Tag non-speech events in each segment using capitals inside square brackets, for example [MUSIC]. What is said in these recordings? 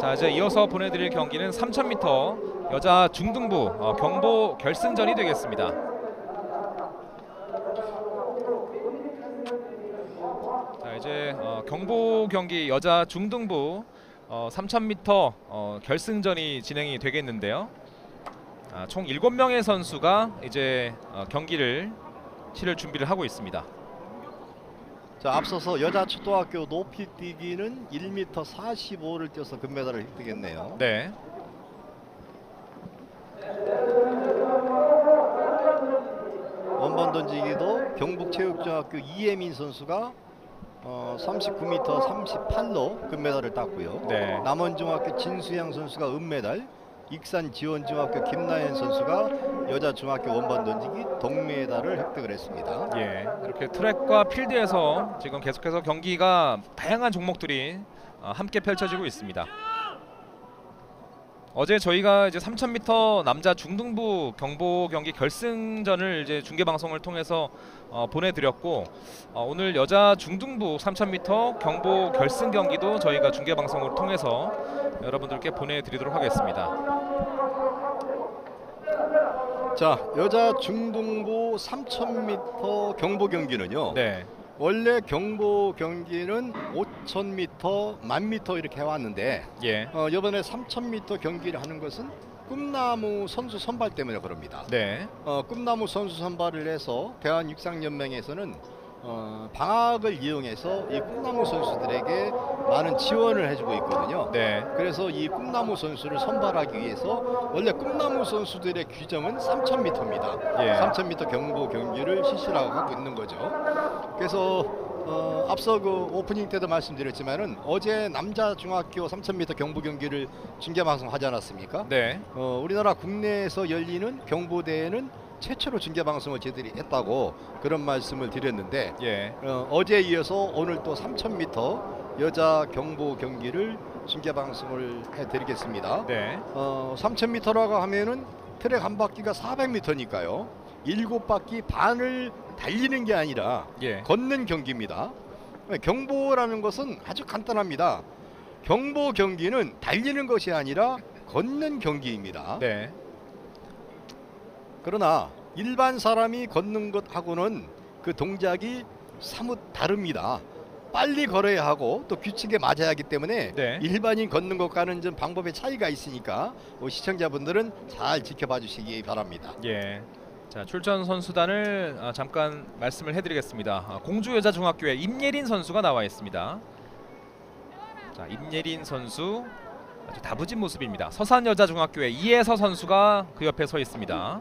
자 이제 이어서 보내드릴 경기는 3000m 여자 중등부 어, 경보 결승전이 되겠습니다. 자 이제 어, 경보 경기 여자 중등부 어, 3000m 어, 결승전이 진행이 되겠는데요. 아, 총 7명의 선수가 이제 어, 경기를 치를 준비를 하고 있습니다. 자 앞서서 여자 초등학교 높이 뛰기는 1m 45를 뛰어서 금메달을 획득했네요. 네. 원반 던지기도 경북체육중학교 이예민 선수가 어, 39m 38로 금메달을 땄고요. 네. 남원중학교 진수양 선수가 은메달, 익산 지원중학교 김나연 선수가 여자 중학교 원반 던지기 동메달을 획득을 했습니다. 예, 이렇게 트랙과 필드에서 지금 계속해서 경기가 다양한 종목들이 어, 함께 펼쳐지고 있습니다. 어제 저희가 이제 3000m 남자 중등부 경보 경기 결승전을 이제 중계 방송을 통해서 어, 보내드렸고 어, 오늘 여자 중등부 3000m 경보 결승 경기도 저희가 중계 방송을 통해서 여러분들께 보내드리도록 하겠습니다. 자 여자 중등부 3000m 경보 경기는요. 네, 원래 경보 경기는 5000m, 1000m 이렇게 해왔는데 예, 어, 이번에 3000m 경기를 하는 것은 꿈나무 선수 선발 때문에 그럽니다. 네, 어, 꿈나무 선수 선발을 해서 대한육상연맹에서는 어, 방학을 이용해서 이 꿈나무 선수들에게 많은 지원을 해주고 있거든요. 네, 그래서 이 꿈나무 선수를 선발하기 위해서 원래 꿈나무 선수들의 규정은 3,000m입니다. 예. 3,000m 경보 경기를 실시라고 하고 있는 거죠. 그래서 어, 앞서 그 오프닝 때도 말씀드렸지만은 어제 남자 중학교 3,000m 경보 경기를 중계 방송하지 않았습니까? 네, 어, 우리나라 국내에서 열리는 경보대회는 최초로 중계 방송을 저희들이 했다고 그런 말씀을 드렸는데 예, 어, 어제에 이어서 오늘 또 3,000m 여자 경보 경기를 중계 방송을 해드리겠습니다. 네, 어, 3,000m라고 하면은 트랙 한 바퀴가 400m니까요. 일곱 바퀴 반을 달리는 게 아니라 예. 걷는 경기입니다. 경보라는 것은 아주 간단합니다. 경보 경기는 달리는 것이 아니라 걷는 경기입니다. 네, 그러나 일반 사람이 걷는 것하고는 그 동작이 사뭇 다릅니다. 빨리 걸어야 하고 또 규칙에 맞아야 하기 때문에 네. 일반인 걷는 것과는 좀 방법의 차이가 있으니까 우리 시청자분들은 잘 지켜봐 주시기 바랍니다. 예. 자 출전 선수단을 아, 잠깐 말씀을 해드리겠습니다. 아, 공주 여자 중학교에 임예린 선수가 나와 있습니다. 자 임예린 선수 아주 다부진 모습입니다. 서산 여자 중학교에 이혜서 선수가 그 옆에 서 있습니다.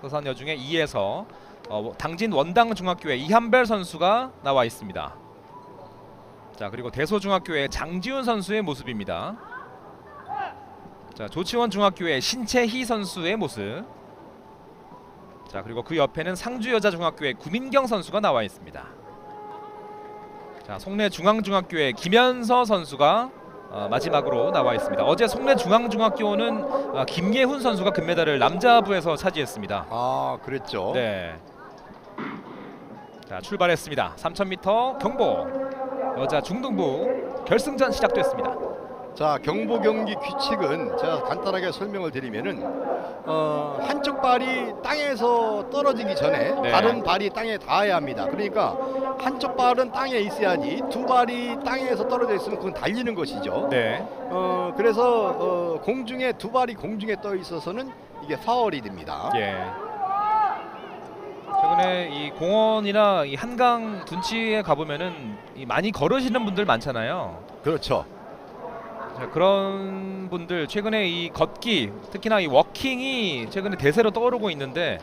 서산 여중에 이혜서 어, 당진 원당 중학교에 이한별 선수가 나와 있습니다. 자 그리고 대소 중학교에 장지훈 선수의 모습입니다. 자 조치원 중학교의 신채희 선수의 모습. 자 그리고 그 옆에는 상주 여자 중학교의 구민경 선수가 나와 있습니다. 자 송내 중앙중학교의 김현서 선수가 어, 마지막으로 나와 있습니다. 어제 송내 중앙중학교는 어, 김예훈 선수가 금메달을 남자부에서 차지했습니다. 아, 그랬죠. 네. 자 출발했습니다. 3,000m 경보 여자 중등부 결승전 시작됐습니다. 자, 경보 경기 규칙은 제가 간단하게 설명을 드리면은 어, 한쪽 발이 땅에서 떨어지기 전에 네. 다른 발이 땅에 닿아야 합니다. 그러니까 한쪽 발은 땅에 있어야지 두 발이 땅에서 떨어져 있으면 그건 달리는 것이죠. 네. 어, 그래서 어, 공중에 두 발이 공중에 떠 있어서는 이게 파월이 됩니다. 예. 최근에 이 공원이나 이 한강 둔치에 가보면은 이 많이 걸으시는 분들 많잖아요. 그렇죠. 자, 그런 분들 최근에 이 걷기 특히나 이 워킹이 최근에 대세로 떠오르고 있는데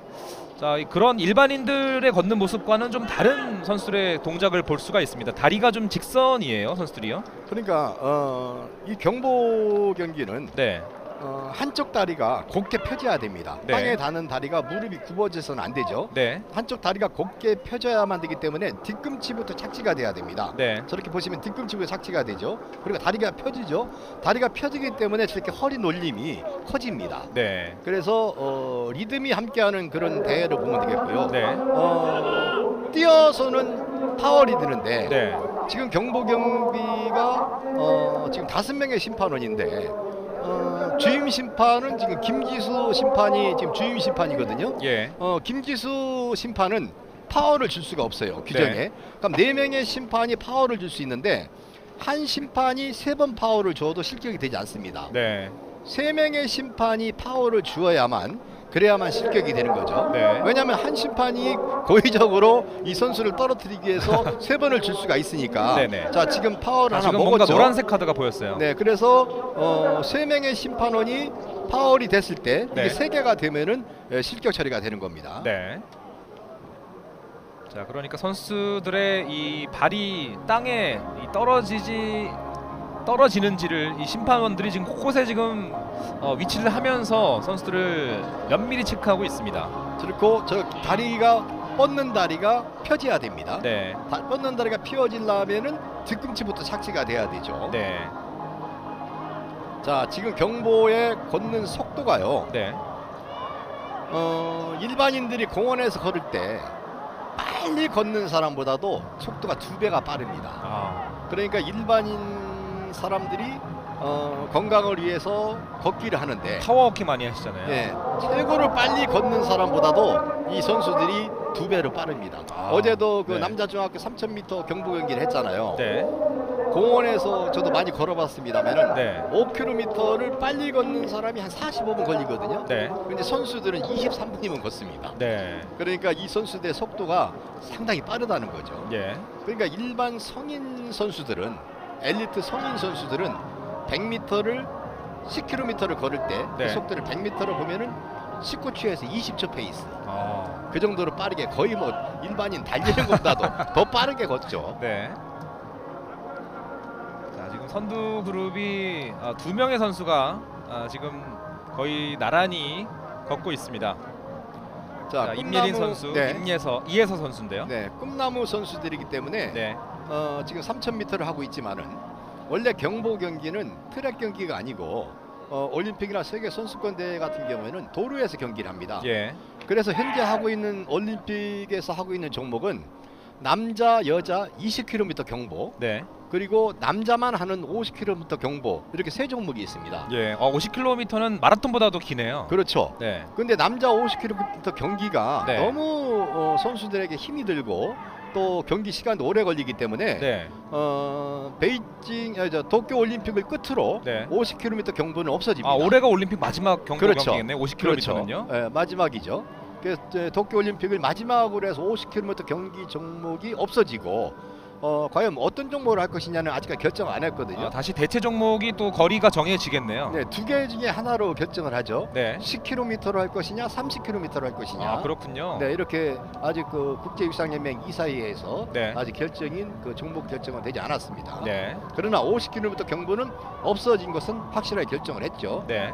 자이 그런 일반인들의 걷는 모습과는 좀 다른 선수들의 동작을 볼 수가 있습니다. 다리가 좀 직선이에요 선수들이요. 그러니까 어, 이 경보 경기는 네, 어, 한쪽 다리가 곧게 펴져야 됩니다. 네. 땅에 닿는 다리가 무릎이 굽어져서는 안 되죠. 네, 한쪽 다리가 곧게 펴져야만 되기 때문에 뒤꿈치부터 착지가 돼야 됩니다. 네, 저렇게 보시면 뒤꿈치부터 착지가 되죠. 그리고 다리가 펴지죠. 다리가 펴지기 때문에 저렇게 허리 놀림이 커집니다. 네, 그래서 어, 리듬이 함께하는 그런 대회를 보면 되겠고요. 네, 어, 뛰어서는 파월이 드는데 네, 지금 경보 경비가 어, 지금 다섯 명의 심판원인데 어, 주임 심판은 지금 김지수 심판이 지금 주임 심판이거든요. 예. 어, 김지수 심판은 파워를 줄 수가 없어요 규정에. 네. 그럼 네 명의 심판이 파워를 줄 수 있는데 한 심판이 세 번 파워를 줘도 실격이 되지 않습니다. 네. 세 명의 심판이 파워를 주어야만 그래야만 실격이 되는 거죠. 네. 왜냐하면 한 심판이 고의적으로 이 선수를 떨어뜨리기 위해서 [LAUGHS] 세 번을 줄 수가 있으니까. 네네. 자 지금 파워를 아, 하나 지금 뭔가 먹었죠. 노란색 카드가 보였어요. 네, 그래서 어, 세 명의 심판원이 파월이 됐을 때 네. 이게 세 개가 되면은 에, 실격 처리가 되는 겁니다. 네. 자, 그러니까 선수들의 이 발이 땅에 이 떨어지지 떨어지는지를 이 심판원들이 지금 곳곳에 지금 어, 위치를 하면서 선수들을 면밀히 체크하고 있습니다. 그리고 저 다리가 뻗는 다리가 펴져야 됩니다. 네, 다, 뻗는 다리가 펴지려면은 뒤꿈치부터 착지가 돼야 되죠. 네, 자, 지금 경보에 걷는 속도가요. 네, 어, 일반인들이 공원에서 걸을 때 빨리 걷는 사람보다도 속도가 두 배가 빠릅니다. 아, 그러니까 일반인 사람들이 어, 건강을 위해서 걷기를 하는데 파워워킹 많이 하시잖아요. 예, 최고로 빨리 걷는 사람보다도 이 선수들이 두 배로 빠릅니다. 아, 어제도 그 네. 남자 중학교 3000m 경보 경기를 했잖아요. 네, 공원에서 저도 많이 걸어봤습니다만은 네, 5km를 빨리 걷는 사람이 한 45분 걸리거든요. 네, 근데 선수들은 23분이면 걷습니다. 네, 그러니까 이 선수들의 속도가 상당히 빠르다는 거죠. 예, 그러니까 일반 성인 선수들은 엘리트 성인 선수들은 100m를 10km를 걸을 때그 네. 속도를 100m를 보면은 19초에서 20초 페이스. 아, 그 정도로 빠르게 거의 뭐 일반인 달리는 것보다도 [LAUGHS] 더 빠르게 걷죠. 네. 자 지금 선두 그룹이 아, 두 명의 선수가 아, 지금 거의 나란히 걷고 있습니다. 자, 자, 임예린 선수, 네. 임예서, 이예서 선수인데요. 네, 꿈나무 선수들이기 때문에 네, 어, 지금 3,000m를 하고 있지만은 원래 경보 경기는 트랙 경기가 아니고 어, 올림픽이나 세계 선수권 대회 같은 경우에는 도로에서 경기를 합니다. 예, 그래서 현재 하고 있는 올림픽에서 하고 있는 종목은 남자 여자 20km 경보 네, 그리고 남자만 하는 50km 경보 이렇게 세 종목이 있습니다. 예. 어, 50km는 마라톤보다도 기네요. 그렇죠. 네, 근데 남자 50km 경기가 네. 너무 어, 선수들에게 힘이 들고 또 경기 시간도 오래 걸리기 때문에 네, 어, 베이징 아, 저 도쿄 올림픽을 끝으로 네. 50km 경보는 없어집니다. 아 올해가 올림픽 마지막 경보 그렇죠. 경기겠네요. 50km는요. 그렇죠. 예, 마지막이죠. 그래서 도쿄 올림픽을 마지막으로 해서 50km 경기 종목이 없어지고 어, 과연 어떤 종목을 할 것이냐는 아직까지 결정 안 했거든요. 아, 다시 대체 종목이 또 거리가 정해지겠네요. 네, 두 개 중에 하나로 결정을 하죠. 네. 10km로 할 것이냐, 30km로 할 것이냐. 아 그렇군요. 네, 이렇게 아직 그 국제육상연맹 이사회에서 네. 아직 결정인 그 종목 결정은 되지 않았습니다. 네, 그러나 50km 경보는 없어진 것은 확실하게 결정을 했죠. 네.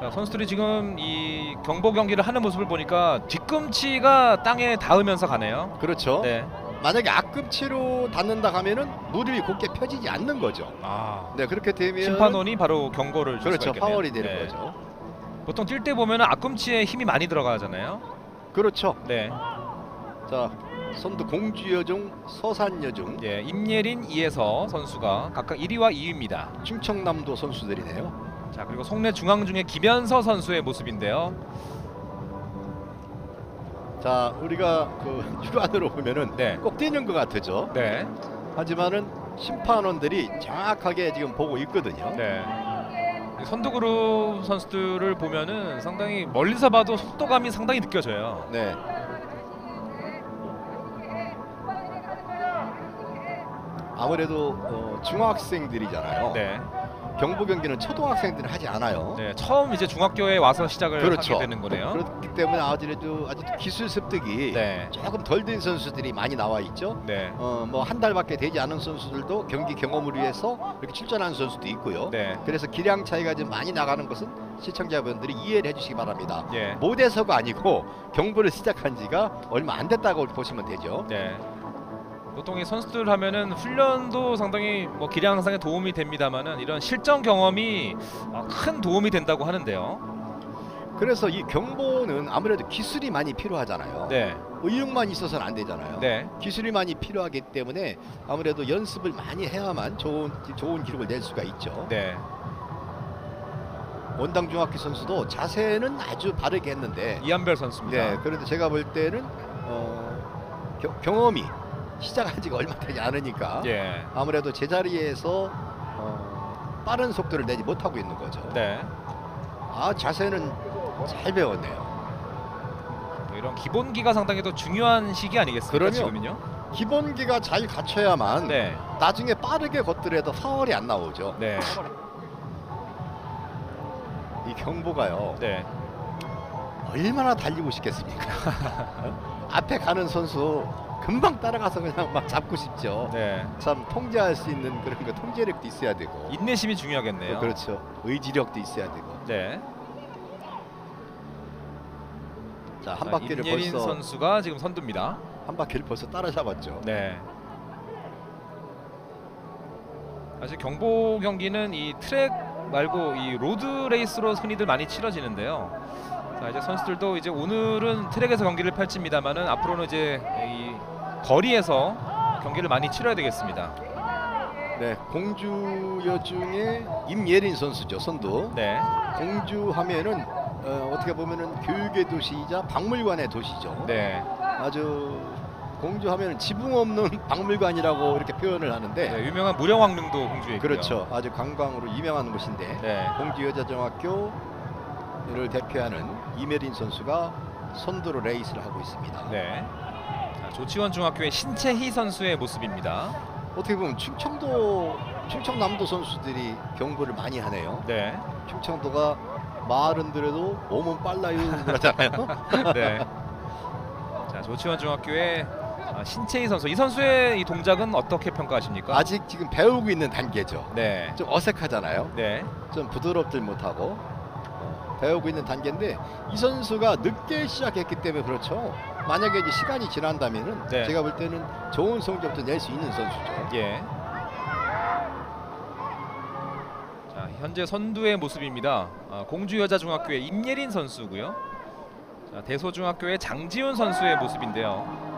자 선수들이 지금 이 경보 경기를 하는 모습을 보니까 뒤꿈치가 땅에 닿으면서 가네요. 그렇죠. 네. 만약에 앞꿈치로 닿는다 하면은 무릎이 곧게 펴지지 않는 거죠. 아 네, 그렇게 되면 심판원이 바로 경고를 줄 그렇죠. 수가 있겠네요. 파월이 되는 네. 거죠. 보통 뛸 때 보면 앞꿈치에 힘이 많이 들어가잖아요. 그렇죠. 네. 자, 선두 공주여중, 서산여중, 예, 임예린, 이혜서 선수가 각각 1위와 2위입니다. 충청남도 선수들이네요. 자 그리고 송내 중앙 중에 김현서 선수의 모습인데요. 자, 우리가 그 [LAUGHS] 육안으로 보면은 네. 꼭 뛰는 것 같죠. 네. 하지만은 심판원들이 정확하게 지금 보고 있거든요. 네. 이 선두그룹 선수들을 보면은 상당히 멀리서 봐도 속도감이 상당히 느껴져요. 네. 아무래도 어, 중학생들이잖아요. 네. 경보 경기는 초등학생들은 하지 않아요. 네. 처음 이제 중학교에 와서 시작을 그렇죠. 하게 되는 거네요. 그렇기 때문에 아직도 아직도 기술 습득이 네. 조금 덜 된 선수들이 많이 나와 있죠. 네. 어, 뭐 한 달밖에 되지 않은 선수들도 경기 경험을 위해서 이렇게 출전하는 선수도 있고요. 네. 그래서 기량 차이가 좀 많이 나가는 것은 시청자분들이 이해를 해주시기 바랍니다. 예. 못해서가 아니고 경보를 시작한 지가 얼마 안 됐다고 보시면 되죠. 네. 보통 이 선수들 하면은 훈련도 상당히 뭐 기량 향상에 도움이 됩니다만은 이런 실전 경험이 어, 큰 도움이 된다고 하는데요. 그래서 이 경보는 아무래도 기술이 많이 필요하잖아요. 네. 의욕만 있어서는 안 되잖아요. 네. 기술이 많이 필요하기 때문에 아무래도 연습을 많이 해야만 좋은 좋은 기록을 낼 수가 있죠. 네. 원당 중학교 선수도 자세는 아주 바르게 했는데 이한별 선수입니다. 네, 그런데 제가 볼 때는 어, 겨- 경험이 시작한 지가 얼마 되지 않으니까 예. 아무래도 제자리에서 어, 빠른 속도를 내지 못하고 있는 거죠. 네. 아 자세는 잘 배웠네요. 뭐 이런 기본기가 상당히 더 중요한 시기 아니겠습니까? 그럼요. 지금은요. 기본기가 잘 갖춰야만 네. 나중에 빠르게 걷더라도 파월이 안 나오죠. 네. 이 경보가요. 네. 얼마나 달리고 싶겠습니까? [LAUGHS] 앞에 가는 선수 금방 따라가서 그냥 막 잡고 싶죠. 네. 참 통제할 수 있는 그런 거 통제력도 있어야 되고. 인내심이 중요하겠네요. 어, 그렇죠. 의지력도 있어야 되고. 네. 자, 한 자, 바퀴를 임예린 벌써 선수가 지금 선두입니다. 한 바퀴를 벌써 따라잡았죠. 네. 사실 경보 경기는 이 트랙 말고 이 로드 레이스로 흔히들 많이 치러지는데요. 자 이제 선수들도 이제 오늘은 트랙에서 경기를 펼칩니다만은 앞으로는 이제 이 거리에서 경기를 많이 치러야 되겠습니다. 네, 공주 여중의 임예린 선수죠. 선두. 네, 공주 하면은 어, 어떻게 보면은 교육의 도시이자 박물관의 도시죠. 네, 아주 공주 하면은 지붕 없는 [LAUGHS] 박물관이라고 이렇게 표현을 하는데 네, 유명한 무령왕릉도 공주에 있고요. 그렇죠. 아주 관광으로 유명한 곳인데 네, 공주 여자중학교를 대표하는 이메린 선수가 선두로 레이스를 하고 있습니다. 네. 자, 조치원 중학교의 신채희 선수의 모습입니다. 어떻게 보면 충청도 충청남도 선수들이 경보를 많이 하네요. 네, 충청도가 말은 들어도 몸은 빨라요 그러잖아요. [LAUGHS] 네. 자 조치원 중학교의 아, 신채희 선수 이 선수의 이 동작은 어떻게 평가하십니까? 아직 지금 배우고 있는 단계죠. 네, 좀 어색하잖아요. 네, 좀 부드럽질 못하고 어, 배우고 있는 단계인데 이 선수가 늦게 시작했기 때문에 그렇죠. 만약에 이제 시간이 지난다면은 네. 제가 볼 때는 좋은 성적도 낼 수 있는 선수죠. 예. 자 현재 선두의 모습입니다. 아, 공주여자중학교의 임예린 선수고요. 자 대소중학교의 장지훈 선수의 모습인데요.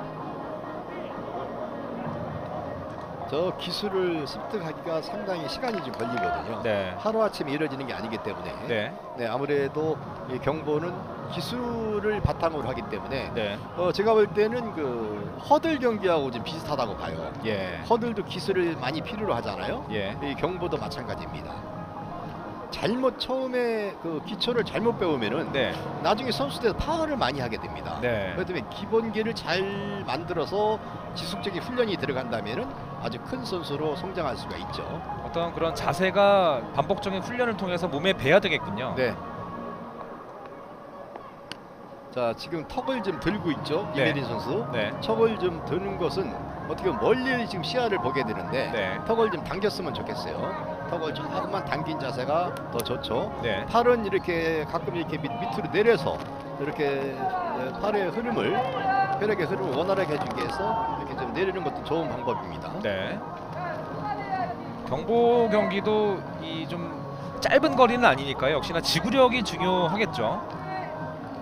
저 기술을 습득하기가 상당히 시간이 좀 걸리거든요. 네, 하루 아침에 이루어지는 게 아니기 때문에 네, 네, 아무래도 이 경보는 기술을 바탕으로 하기 때문에 네, 어, 제가 볼 때는 그 허들 경기하고 좀 비슷하다고 봐요. 예, 허들도 기술을 많이 필요로 하잖아요. 예, 이 경보도 마찬가지입니다. 잘못 처음에 그 기초를 잘못 배우면은 네, 나중에 선수 때도 파워를 많이 하게 됩니다. 네, 그렇기 때문에 기본기를 잘 만들어서 지속적인 훈련이 들어간다면은 아주 큰 선수로 성장할 수가 있죠. 어떤 그런 자세가 반복적인 훈련을 통해서 몸에 배야 되겠군요. 네. 자 지금 턱을 좀 들고 있죠 네. 이메린 선수. 네, 턱을 좀 드는 것은 어떻게 보면 멀리 지금 시야를 보게 되는데 네, 턱을 좀 당겼으면 좋겠어요. 턱을 조금만 당긴 자세가 더 좋죠. 네, 팔은 이렇게 가끔 이렇게 밑, 밑으로 내려서 이렇게 에, 팔의 흐름을 혈액의 흐름을 원활하게 해주기 위해서 이렇게 좀 내리는 것도 좋은 방법입니다. 네. 경보 경기도 이 좀 짧은 거리는 아니니까요. 역시나 지구력이 중요하겠죠.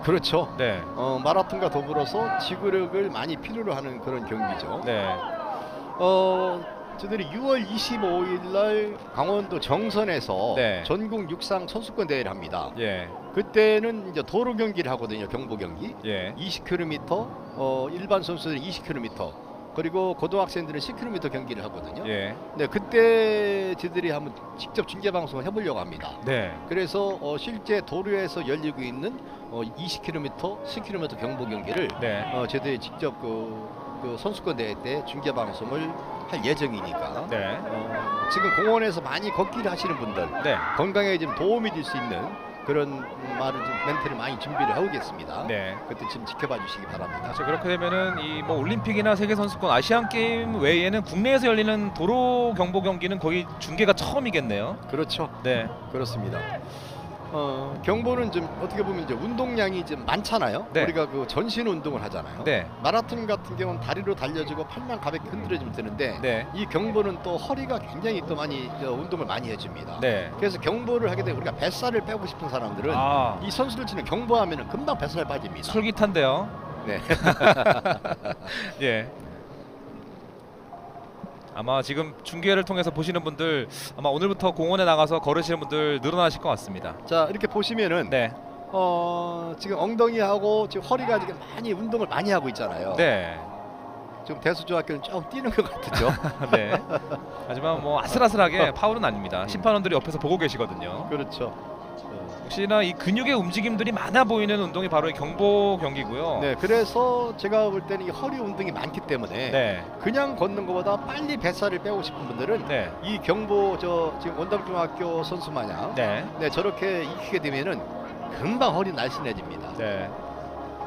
그렇죠. 네, 어, 마라톤과 더불어서 지구력을 많이 필요로 하는 그런 경기죠. 네, 어, 저들이 6월 25일 날 강원도 정선에서 네. 전국 육상 선수권 대회를 합니다. 예, 그때는 이제 도로 경기를 하거든요. 경보 경기. 예, 20km, 어, 일반 선수들은 20km, 그리고 고등학생들은 10km 경기를 하거든요. 예, 네, 그때 저들이 한번 직접 중계 방송을 해보려고 합니다. 네, 그래서 어, 실제 도로에서 열리고 있는 어, 20km, 10km 경보 경기를 네, 어, 저들이 직접 그, 그 선수권 대회 때 중계 방송을 할 예정이니까 네, 어, 지금 공원에서 많이 걷기를 하시는 분들 네, 건강에 좀 도움이 될 수 있는 그런 말을 좀 멘트를 많이 준비를 하겠습니다. 네. 그때 좀 지켜봐 주시기 바랍니다. 그렇죠. 그렇게 되면은 이 뭐 올림픽이나 세계 선수권, 아시안 게임 외에는 국내에서 열리는 도로 경보 경기는 거의 중계가 처음이겠네요. 그렇죠. 네, 그렇습니다. 어, 경보는 좀 어떻게 보면 이제 운동량이 좀 많잖아요. 네. 우리가 그 전신 운동을 하잖아요. 네. 마라톤 같은 경우는 다리로 달려주고 팔만 가볍게 흔들어주면 되는데 네. 이 경보는 또 허리가 굉장히 또 많이 저, 운동을 많이 해줍니다. 네. 그래서 경보를 하게 되면 우리가 뱃살을 빼고 싶은 사람들은 아, 이 선수들 치는 경보하면은 금방 뱃살 빠집니다. 솔깃한데요. 네. [LAUGHS] 예. 아마 지금 중계를 통해서 보시는 분들 아마 오늘부터 공원에 나가서 걸으시는 분들 늘어나실 것 같습니다. 자 이렇게 보시면은 네. 어, 지금 엉덩이하고 지금 허리가 지금 많이 운동을 많이 하고 있잖아요. 네. 지금 대수중학교는 조금 뛰는 것 같죠. [LAUGHS] 네. 하지만 뭐 아슬아슬하게 파울은 아닙니다. 심판원들이 옆에서 보고 계시거든요. 그렇죠. 어, 혹시나 이 근육의 움직임들이 많아 보이는 운동이 바로 이 경보 경기고요. 네, 그래서 제가 볼 때는 이 허리 운동이 많기 때문에 네. 그냥 걷는 것보다 빨리 뱃살을 빼고 싶은 분들은 네. 이 경보 저 지금 원담중학교 선수 마냥 네. 네, 저렇게 익히게 되면은 금방 허리 날씬해집니다. 네.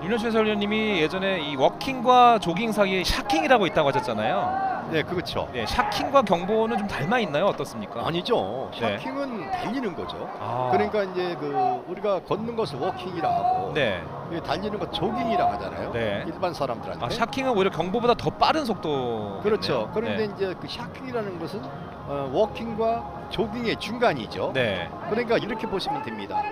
윤현수 해설위원님이 예전에 이 워킹과 조깅 사이에 샤킹이라고 있다고 하셨잖아요. 네, 그렇죠. 네, 샤킹과 경보는 좀 닮아 있나요? 어떻습니까? 아니죠. 네. 샤킹은 달리는 거죠. 아. 그러니까 이제 그 우리가 걷는 것을 워킹이라 하고 네. 이 달리는 거 조깅이라 하잖아요. 네. 일반 사람들한테. 아, 샤킹은 오히려 경보보다 더 빠른 속도. 그렇죠. 그런데 이제 그 샤킹이라는 것은 어, 워킹과 조깅의 중간이죠. 네. 그러니까 이렇게 보시면 됩니다.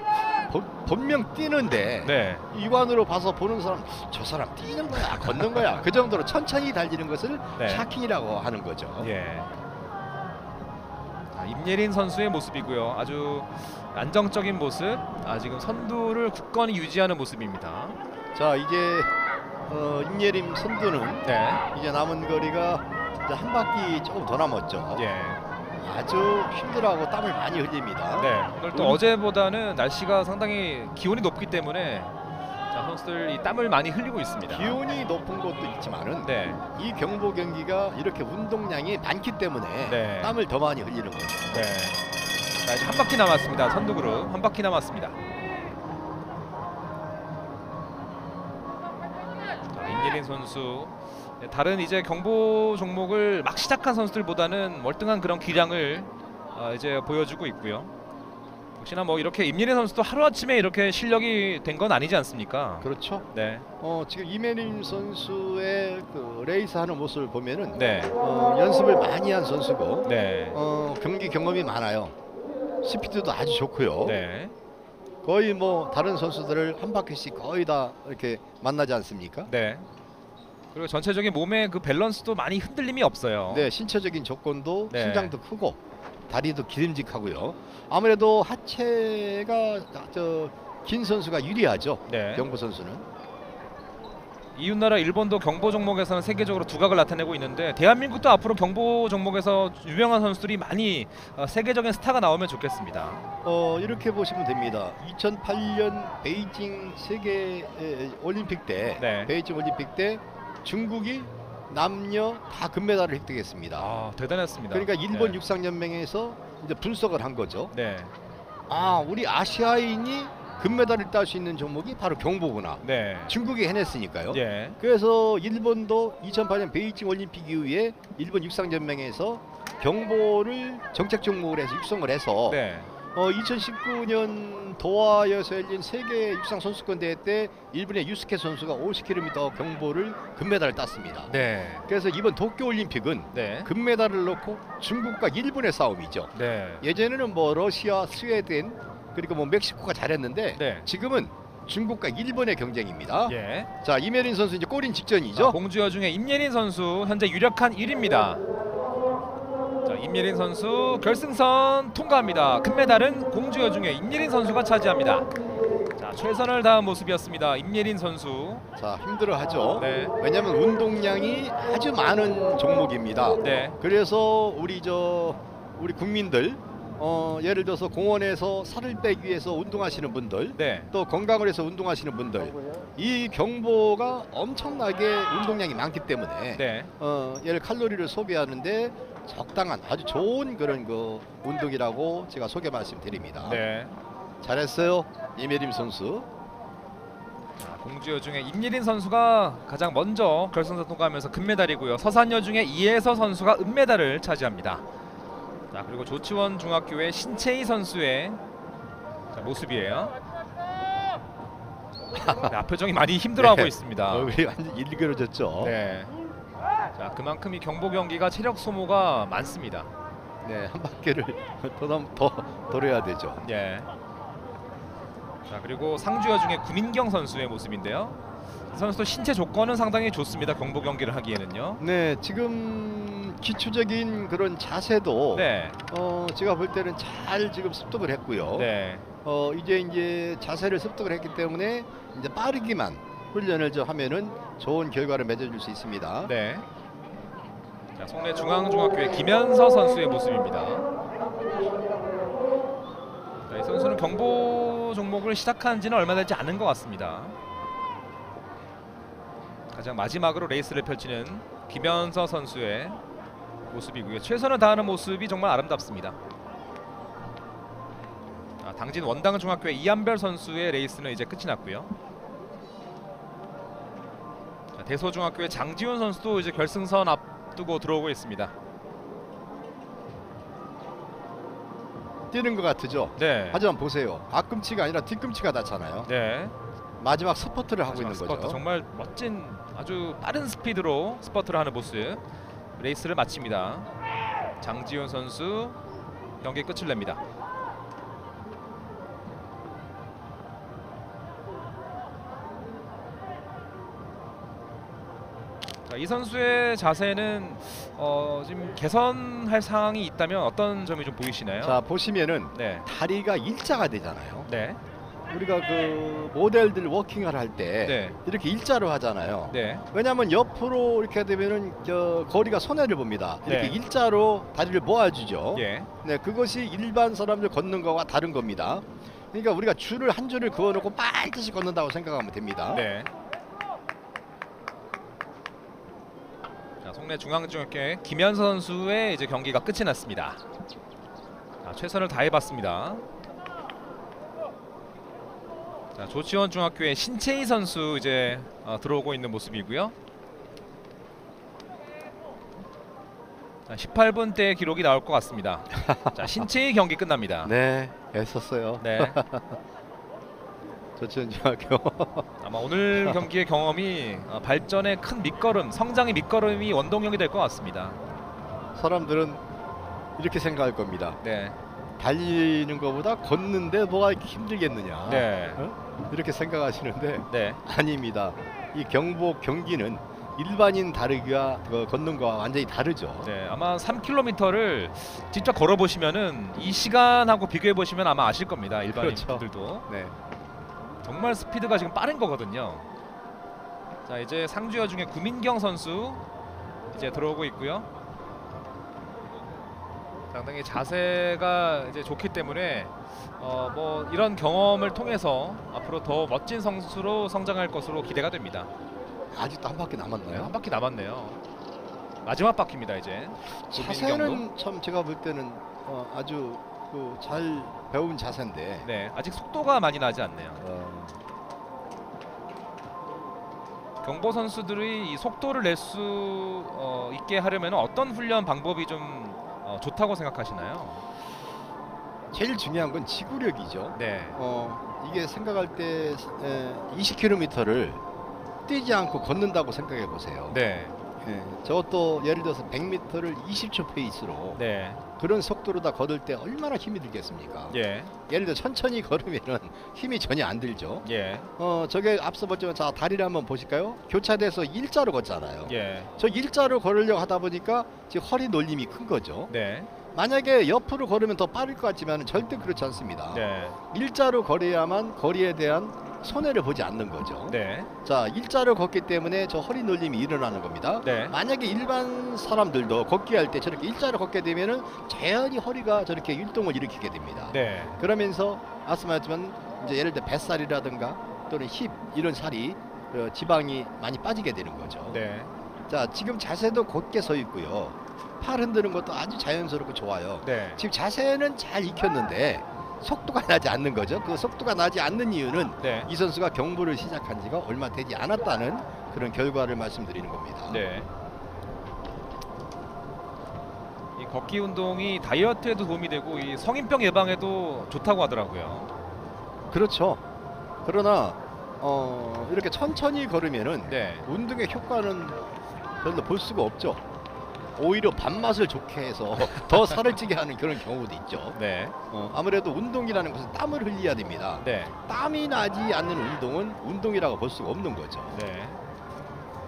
본- 분명 뛰는데 네. 이관으로 봐서 보는 사람 저 사람 뛰는 거야 걷는 거야 그 정도로 천천히 달리는 것을 네. 샤킹이라고 하는 거죠. 예. 자, 임예린 선수의 모습이고요. 아주 안정적인 모습. 아 지금 선두를 굳건히 유지하는 모습입니다. 자 이제 어, 임예림 선두는 네. 이제 남은 거리가 이제 한 바퀴 조금 더 남았죠. 예. 아주 힘들어하고 땀을 많이 흘립니다. 네. 오늘 또 음. 어제보다는 날씨가 상당히 기온이 높기 때문에 자, 선수들 이 땀을 많이 흘리고 있습니다. 기온이 높은 것도 있지만은 네. 이 경보 경기가 이렇게 운동량이 많기 때문에 네. 땀을 더 많이 흘리는 거죠. 네. 자 이제 한 바퀴 남았습니다. 선두 그룹 한 바퀴 남았습니다. 자, 임예린 선수 네, 다른 이제 경보 종목을 막 시작한 선수들보다는 월등한 그런 기량을 어, 이제 보여주고 있고요. 혹시나 뭐 이렇게 임예린 선수도 하루 아침에 이렇게 실력이 된 건 아니지 않습니까? 그렇죠. 네, 어, 지금 이메린 선수의 그 레이스 하는 모습을 보면은 네, 어, 연습을 많이 한 선수고 네, 어, 경기 경험이 많아요. 스피드도 아주 좋고요. 네, 거의 뭐 다른 선수들을 한 바퀴씩 거의 다 이렇게 만나지 않습니까? 네. 그리고 전체적인 몸의 그 밸런스도 많이 흔들림이 없어요. 네, 신체적인 조건도 네. 신장도 크고 다리도 기름직하고요. 아무래도 하체가 저 긴 선수가 유리하죠. 네. 경보 선수는. 이웃나라 일본도 경보 종목에서는 세계적으로 두각을 나타내고 있는데 대한민국도 앞으로 경보 종목에서 유명한 선수들이 많이 어, 세계적인 스타가 나오면 좋겠습니다. 어 이렇게 보시면 됩니다. 2008년 베이징 세계 에, 올림픽 때 네. 베이징 올림픽 때 중국이 남녀 다 금메달을 획득했습니다. 아 대단했습니다. 그러니까 일본 네. 육상연맹에서 이제 분석을 한 거죠. 네, 아 우리 아시아인이 금메달을 딸 수 있는 종목이 바로 경보구나. 네, 중국이 해냈으니까요. 예, 그래서 일본도 2008년 베이징 올림픽 이후에 일본 육상연맹에서 경보를 정책 종목으로 해서 육성을 해서 네, 어, 2019년 도하에서 열린 세계 육상 선수권 대회 때 일본의 유스케 선수가 50km 경보를 금메달을 땄습니다. 네, 그래서 이번 도쿄 올림픽은 네, 금메달을 놓고 중국과 일본의 싸움이죠. 네, 예전에는 뭐 러시아, 스웨덴 그리고 뭐 멕시코가 잘했는데 네. 지금은 중국과 일본의 경쟁입니다. 예. 자 이메린 선수 이제 골인 자, 직전이죠. 공주여 중에 임예린 선수 현재 유력한 1위입니다. 자, 임예린 선수 결승선 통과합니다. 금메달은 공주여 중에 임예린 선수가 차지합니다. 자, 최선을 다한 모습이었습니다. 임예린 선수. 자 힘들어하죠. 네. 왜냐하면 운동량이 아주 많은 종목입니다. 네. 그래서 우리 저 우리 국민들 어, 예를 들어서 공원에서 살을 빼기 위해서 운동하시는 분들 네. 또 건강을 위해서 운동하시는 분들 이 경보가 엄청나게 운동량이 많기 때문에 네. 어, 얘를 칼로리를 소비하는데 적당한 아주 좋은 그런 그 운동이라고 제가 소개 말씀드립니다. 네. 잘했어요 이메림 선수. 자, 공주여 중에 임예린 선수가 가장 먼저 결승선 통과하면서 금메달이고요. 서산여 중에 이혜서 선수가 은메달을 차지합니다. 자, 그리고 조치원 중학교의 신채희 선수의 자, 모습이에요. 네, 앞표정이 많이 힘들어하고 네. 있습니다. 얼굴이 완전 일그러졌죠. 네. 자 그만큼 이 경보 경기가 체력 소모가 많습니다. 네, 한 바퀴를 더, 넘- 더 돌아야 되죠. 예. 자 그리고 상주여 중에 구민경 선수의 모습인데요. 이 선수도 신체 조건은 상당히 좋습니다. 경보 경기를 하기에는요. 네, 지금 기초적인 그런 자세도 네. 어, 제가 볼 때는 잘 지금 습득을 했고요. 네. 어, 이제 이제 자세를 습득을 했기 때문에 이제 빠르기만 훈련을 좀 하면은 좋은 결과를 맺어줄 수 있습니다. 네. 자 송내 중앙중학교의 김현서 선수의 모습입니다. 자, 이 선수는 경보 종목을 시작한 지는 얼마 되지 않은 것 같습니다. 가장 마지막으로 레이스를 펼치는 김현서 선수의 모습이고요. 최선을 다하는 모습이 정말 아름답습니다. 아, 당진 원당 중학교의 이한별 선수의 레이스는 이제 끝이 났고요. 자, 대소중학교의 장지훈 선수도 이제 결승선 앞두고 들어오고 있습니다. 뛰는 것 같으죠. 네. 하지만 보세요. 앞꿈치가 아니라 뒤꿈치가 닿잖아요. 네. 마지막 스퍼트를 하고 마지막 있는 스퍼트 거죠. 정말 멋진 아주 빠른 스피드로 스퍼트를 하는 모습 레이스를 마칩니다. 장지훈 선수 경기 끝을 냅니다. 자, 이 선수의 자세는 어, 지금 개선할 상황이 있다면 어떤 점이 좀 보이시나요? 자 보시면은 네, 다리가 일자가 되잖아요. 네, 우리가 그 모델들 워킹을 할 때 네, 이렇게 일자로 하잖아요. 네, 왜냐하면 옆으로 이렇게 되면은 저 거리가 손해를 봅니다. 이렇게 네. 일자로 다리를 모아주죠. 예, 네, 그것이 일반 사람들 걷는 거와 다른 겁니다. 그러니까 우리가 줄을 한 줄을 그어놓고 빨듯이 걷는다고 생각하면 됩니다. 네. 자, 송내 중앙중학교의 김현서 선수의 이제 경기가 끝이 났습니다. 자, 최선을 다해봤습니다. 자, 조치원 중학교의 신채희 선수 이제 어, 들어오고 있는 모습이고요. 자, 18분 대 기록이 나올 것 같습니다. 자, 신채희 [LAUGHS] 경기 끝납니다. 네, 애썼어요. 네. [LAUGHS] 조치원 중학교. [LAUGHS] 아마 오늘 경기의 경험이 어, 발전의 큰 밑거름, 성장의 밑거름이 원동력이 될 것 같습니다. 사람들은 이렇게 생각할 겁니다. 네, 달리는 것보다 걷는데 뭐가 힘들겠느냐. 네, 어? 이렇게 생각하시는데 네, [LAUGHS] 아닙니다. 이 경복 경기는 일반인 다르기가 그 걷는 거와 완전히 다르죠. 네. 아마 3km를 직접 걸어 보시면은 이 시간하고 비교해 보시면 아마 아실 겁니다. 일반인 그렇죠. 네. 정말 스피드가 지금 빠른 거거든요. 자, 이제 상주여 중에 구민경 선수 이제 들어오고 있고요. 상당히 자세가 이제 좋기 때문에 어 뭐 이런 경험을 통해서 앞으로 더 멋진 선수로 성장할 것으로 기대가 됩니다. 아직도 한 바퀴 네, 남았나요? 한 바퀴 남았네요. 마지막 바퀴입니다 이제. 자세는 참 제가 볼 때는 어, 아주 그 잘 배운 자세인데 네, 아직 속도가 많이 나지 않네요. 어, 경보 선수들이 이 속도를 낼수 어, 있게 하려면 어떤 훈련 방법이 좀 어, 좋다고 생각하시나요? 제일 중요한 건 지구력이죠. 네, 어, 이게 생각할 때 20km를 뛰지 않고 걷는다고 생각해 보세요. 네, 예, 저것도 예를 들어서 100m를 20초 페이스로 네, 그런 속도로 다 걸을 때 얼마나 힘이 들겠습니까? 예, 예를 들어 천천히 [LAUGHS] 걸으면은 힘이 전혀 안 들죠. 예, 어 저게 앞서 봤지만 자 다리를 한번 보실까요? 교차돼서 일자로 걷잖아요. 예, 저 일자로 걸으려고 하다 보니까 지금 허리 놀림이 큰 거죠. 네, 만약에 옆으로 걸으면 더 빠를 것 같지만 절대 그렇지 않습니다. 네, 일자로 걸어야만 거리에 대한 손해를 보지 않는 거죠. 네, 자 일자로 걷기 때문에 저 허리 놀림이 일어나는 겁니다. 네, 만약에 일반 사람들도 걷기 할 때 저렇게 일자로 걷게 되면은 자연히 허리가 저렇게 율동을 일으키게 됩니다. 네, 그러면서 말씀하셨지만 이제 예를 들어 뱃살이라든가 또는 힙 이런 살이 어, 지방이 많이 빠지게 되는 거죠. 네, 자 지금 자세도 곧게 서 있고요. 팔 흔드는 것도 아주 자연스럽고 좋아요. 네, 지금 자세는 잘 익혔는데 속도가 [LAUGHS] 나지 않는 거죠. 그 속도가 나지 않는 이유는 네, 이 선수가 경부를 시작한 지가 얼마 되지 않았다는 그런 결과를 말씀드리는 겁니다. 네. 이 걷기 운동이 다이어트에도 도움이 되고 이 성인병 예방에도 좋다고 하더라고요. 그렇죠. 그러나 어, 이렇게 천천히 걸으면은 네. 운동의 효과는 별로 볼 수가 없죠. 오히려 밥맛을 좋게 해서 [LAUGHS] 더 살을 찌게 하는 그런 경우도 있죠. 네. 어, 아무래도 운동이라는 것은 땀을 흘려야 됩니다. 네. 땀이 나지 않는 운동은 운동이라고 볼 수가 없는 거죠. 네.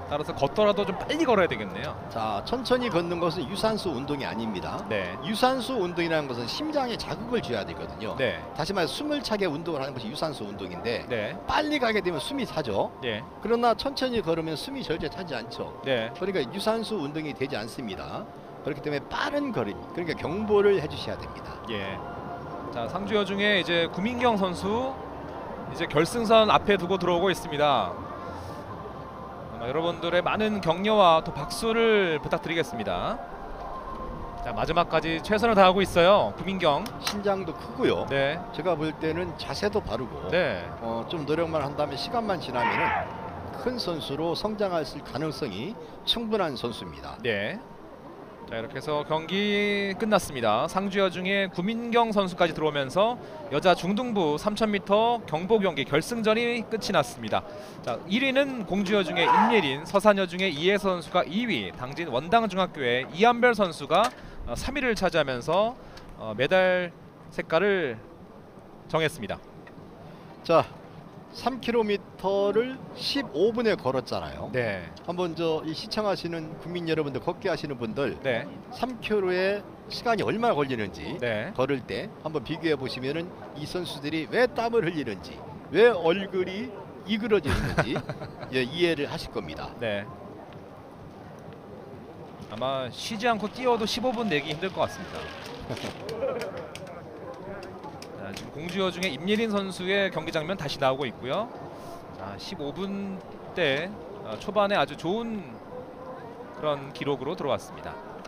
따라서 걷더라도 좀 빨리 걸어야 되겠네요. 자, 천천히 걷는 것은 유산소 운동이 아닙니다. 네. 유산소 운동이라는 것은 심장에 자극을 줘야 되거든요. 네. 다시 말해 숨을 차게 운동을 하는 것이 유산소 운동인데 네. 빨리 가게 되면 숨이 차죠. 네. 그러나 천천히 걸으면 숨이 절대 차지 않죠. 네. 그러니까 유산소 운동이 되지 않습니다. 그렇기 때문에 빠른 걸음, 그러니까 경보를 해주셔야 됩니다. 예. 자 상주여 중에 이제 구민경 선수 이제 결승선 앞에 두고 들어오고 있습니다. 아마 여러분들의 많은 격려와 또 박수를 부탁드리겠습니다. 자 마지막까지 최선을 다하고 있어요. 구민경. 신장도 크고요. 네. 제가 볼 때는 자세도 바르고 네. 어, 좀 노력만 한다면 시간만 지나면은 큰 선수로 성장할 수 가능성이 충분한 선수입니다. 네. 자 이렇게 해서 경기 끝났습니다. 상주여 중에 구민경 선수까지 들어오면서 여자 중등부 3000m 경보 경기 결승전이 끝이 났습니다. 자 1위는 공주여 중에 임예린, 서산여 중에 이혜 선수가 2위, 당진 원당중학교의 이한별 선수가 3위를 차지하면서 어, 메달 색깔을 정했습니다. 자, 3km를 15분에 걸었잖아요. 네, 한번 저 이 시청하시는 국민 여러분들 걷기 하시는 분들 네, 3km에 시간이 얼마나 걸리는지 네, 걸을 때 한번 비교해 보시면은 이 선수들이 왜 땀을 흘리는지 왜 얼굴이 이그러져 있는지 [LAUGHS] 예, 이해를 하실 겁니다. 네. 아마 쉬지 않고 뛰어도 15분 내기 힘들 것 같습니다. [LAUGHS] 자, 지금 공주여 중에 임예린 선수의 경기 장면 다시 나오고 있고요. 자, 15분 대 어, 초반에 아주 좋은 그런 기록으로 들어왔습니다.